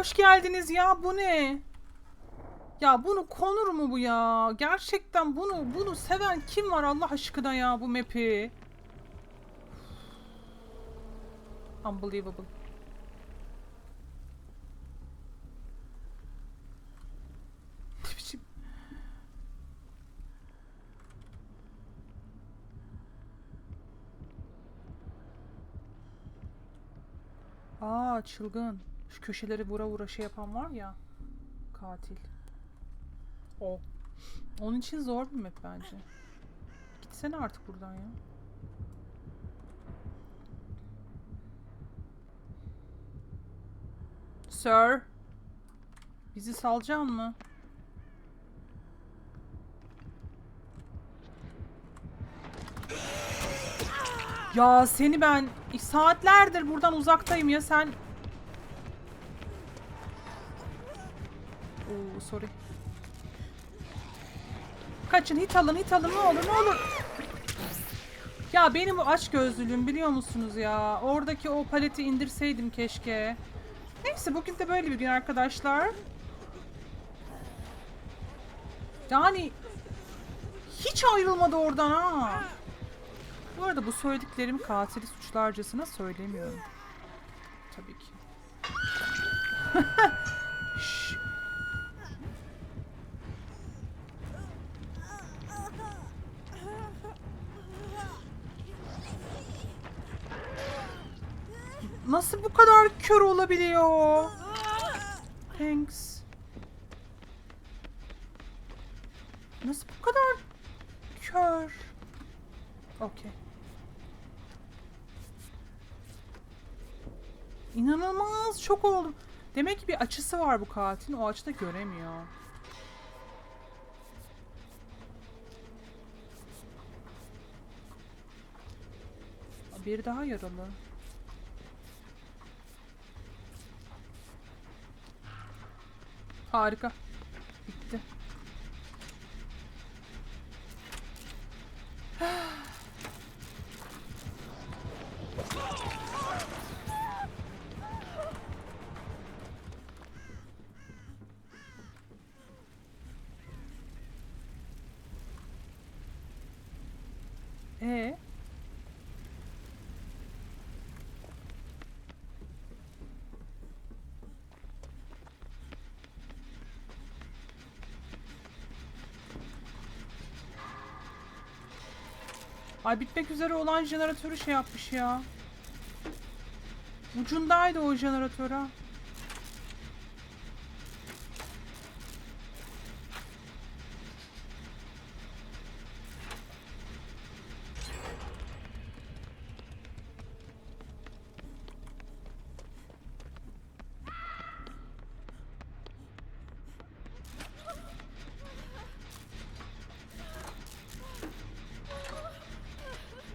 Hoş geldiniz ya bu ne? Ya bunu konur mu bu ya? Gerçekten bunu bunu seven kim var Allah aşkına ya bu map'i? Unbelievable. Ne biçim? Aa çılgın. Şu köşeleri vura vura şey yapan var ya. Katil. O. Onun için zor bir map bence. Gitsene artık buradan ya. Sir. Bizi salacaksın mı? Ya seni ben saatlerdir buradan uzaktayım ya sen. Oo sorry. Kaçın hit alın hit alın ne olur ne olur. Ya benim bu aç gözlülüğüm biliyor musunuz ya? Oradaki o paleti indirseydim keşke. Neyse bugün de böyle bir gün arkadaşlar. Yani hiç ayrılmadı oradan ha. Bu arada bu söylediklerim katili suçlarcasına söylemiyorum. Tabii ki. Nasıl bu kadar kör olabiliyor? Thanks. Nasıl bu kadar kör? Okey. İnanılmaz çok oldum. Demek ki bir açısı var bu katilin. O açıda göremiyor. Bir daha yaralı. Harika. Bitti. Ee? Ay bitmek üzere olan jeneratörü şey yapmış ya. Ucundaydı o jeneratör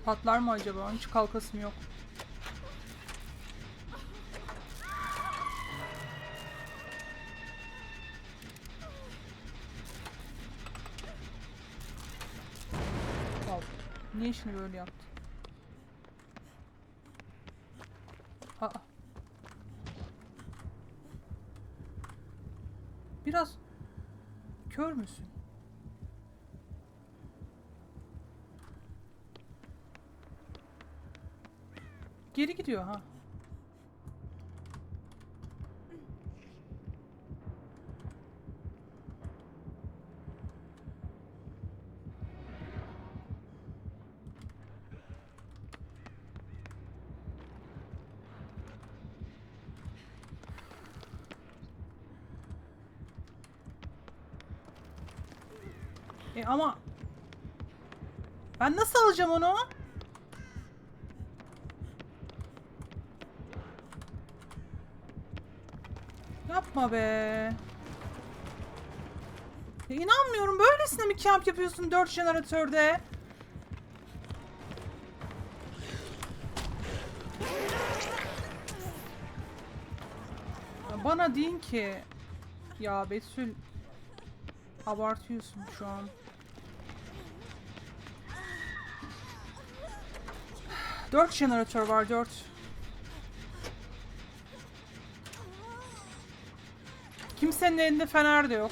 Patlar mı acaba? Hiç kalkasım yok. Al. Niye işini böyle yaptı? Aa. Biraz kör müsün? Geri gidiyor ha. E ama ben nasıl alacağım onu? Yapma be. Ya inanmıyorum. Böylesine mi kamp yapıyorsun 4 jeneratörde? Ya Bana deyin ki ya Betül abartıyorsun şu an. Dört jeneratör var dört. Kimsenin elinde fener de yok.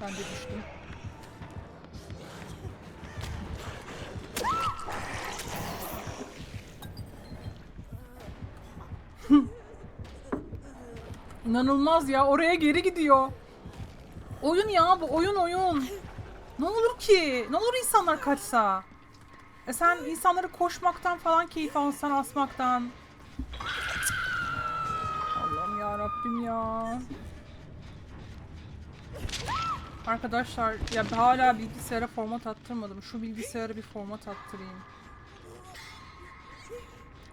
Ben de düştüm. İnanılmaz ya oraya geri gidiyor. Oyun ya bu oyun oyun. Ne olur ki? Ne olur insanlar kaçsa? E sen insanları koşmaktan falan keyif alsan asmaktan. Allah'ım ya Rabbim ya. Arkadaşlar ya hala bilgisayara format attırmadım. Şu bilgisayara bir format attırayım.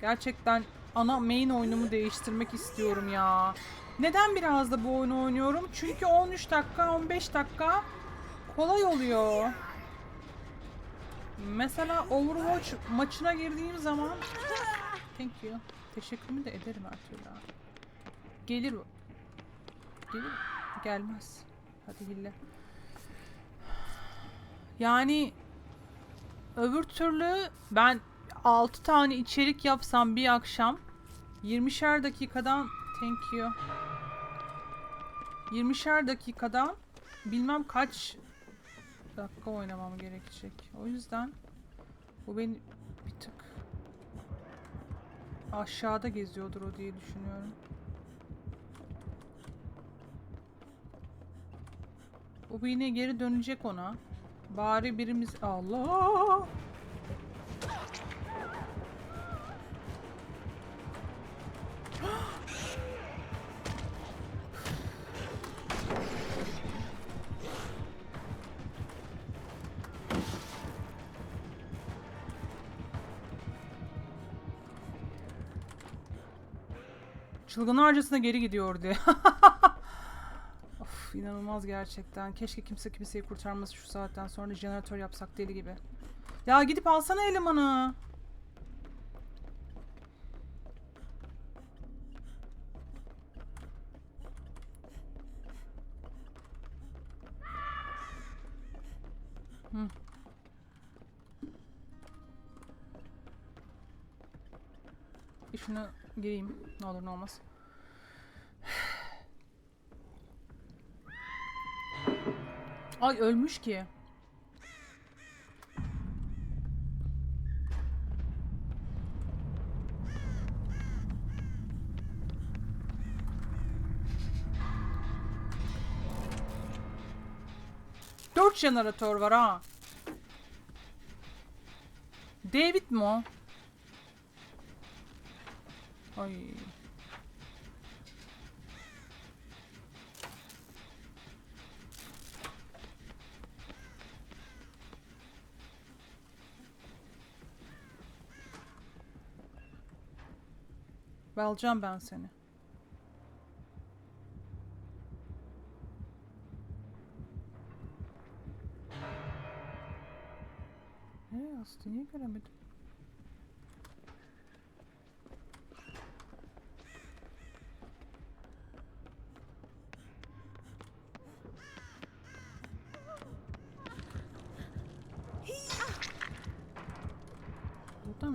Gerçekten ana main oyunumu değiştirmek istiyorum ya. Neden biraz da bu oyunu oynuyorum? Çünkü 13 dakika, 15 dakika kolay oluyor. Mesela Overwatch maçına girdiğim zaman Thank you. Teşekkürümü de ederim her türlü. Gelir o. Gelir. Gelmez. Hadi hille. Yani öbür türlü ben 6 tane içerik yapsam bir akşam 20'şer dakikadan thank you. 20'şer dakikadan bilmem kaç dakika oynamam gerekecek. O yüzden bu beni bir tık aşağıda geziyordur o diye düşünüyorum. Bu yine geri dönecek ona. Bari birimiz Allah. Çılgınlarcasına geri gidiyor diye. of inanılmaz gerçekten. Keşke kimse kimseyi kurtarması şu saatten sonra jeneratör yapsak deli gibi. Ya gidip alsana elemanı. Hı. Şunu gireyim. Ne olur ne olmaz. Ay ölmüş ki. Dört jeneratör var ha. David mi o? Ay. Alacağım ben seni. Nereye astı? Niye göremedim?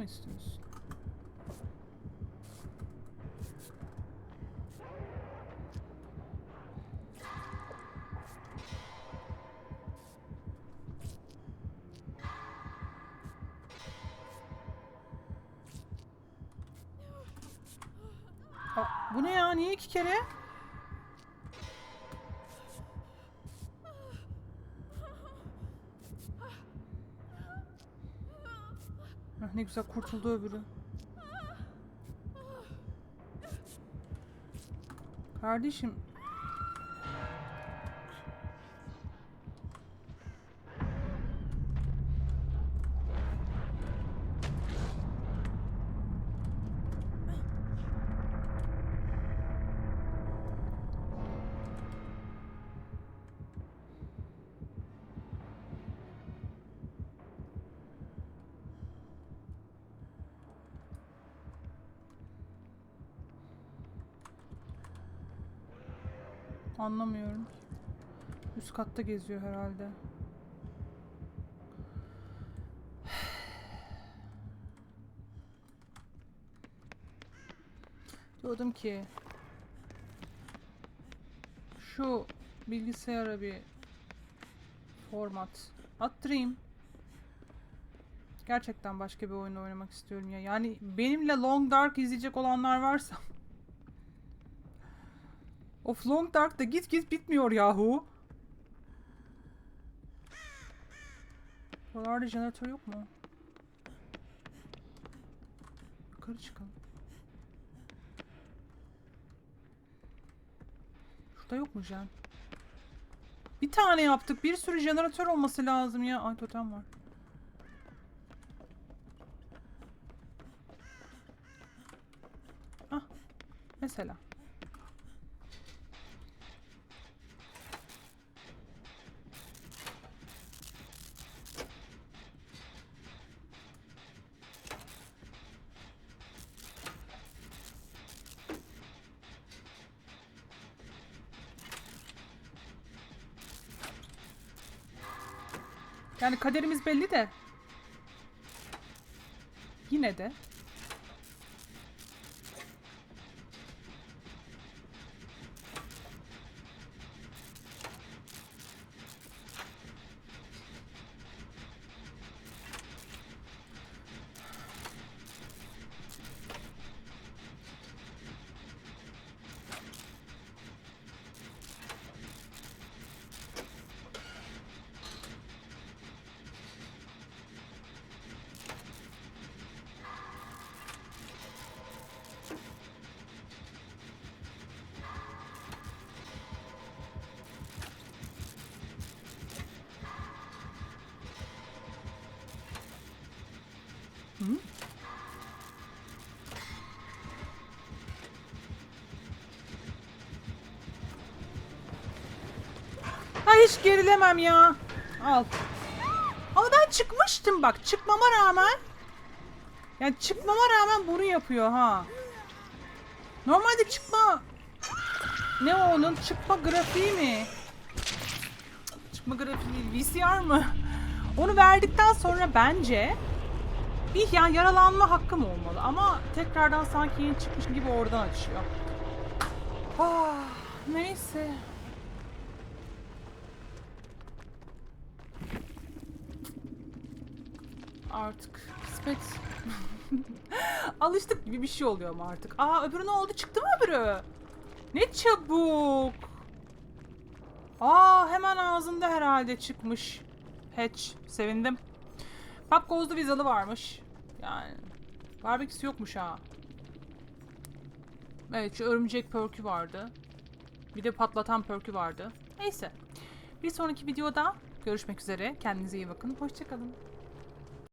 Mı istiyorsun? Aa, bu ne ya? Niye iki kere? Heh, ne güzel kurtuldu öbürü. Kardeşim. Anlamıyorum. Üst katta geziyor herhalde. Diyordum ki şu bilgisayara bir format attırayım. Gerçekten başka bir oyun oynamak istiyorum ya. Yani benimle Long Dark izleyecek olanlar varsa Of Long Dark da git git bitmiyor yahu. Buralarda jeneratör yok mu? Yukarı çıkalım. Şurada yok mu jen? Bir tane yaptık. Bir sürü jeneratör olması lazım ya. Ay totem var. Ah. Mesela. Yani kaderimiz belli de. Yine de. Hı? Ay hiç gerilemem ya. Al. Ama ben çıkmıştım bak. Çıkmama rağmen. Yani çıkmama rağmen bunu yapıyor ha. Normalde çıkma... Ne o onun? Çıkma grafiği mi? Çıkma grafiği değil. VCR mı? Onu verdikten sonra bence bir ya yaralanma hakkım olmalı ama tekrardan sanki yeni çıkmış gibi oradan açıyor. Ah, neyse. Artık kısmet. Alıştık gibi bir şey oluyor ama artık. Aa öbürü ne oldu? Çıktı mı öbürü? Ne çabuk. Aa hemen ağzında herhalde çıkmış. Hatch. Sevindim. Goes'da vizalı varmış. Yani barbeküsü yokmuş ha. Evet şu örümcek perkü vardı. Bir de patlatan perkü vardı. Neyse. Bir sonraki videoda görüşmek üzere. Kendinize iyi bakın. Hoşçakalın.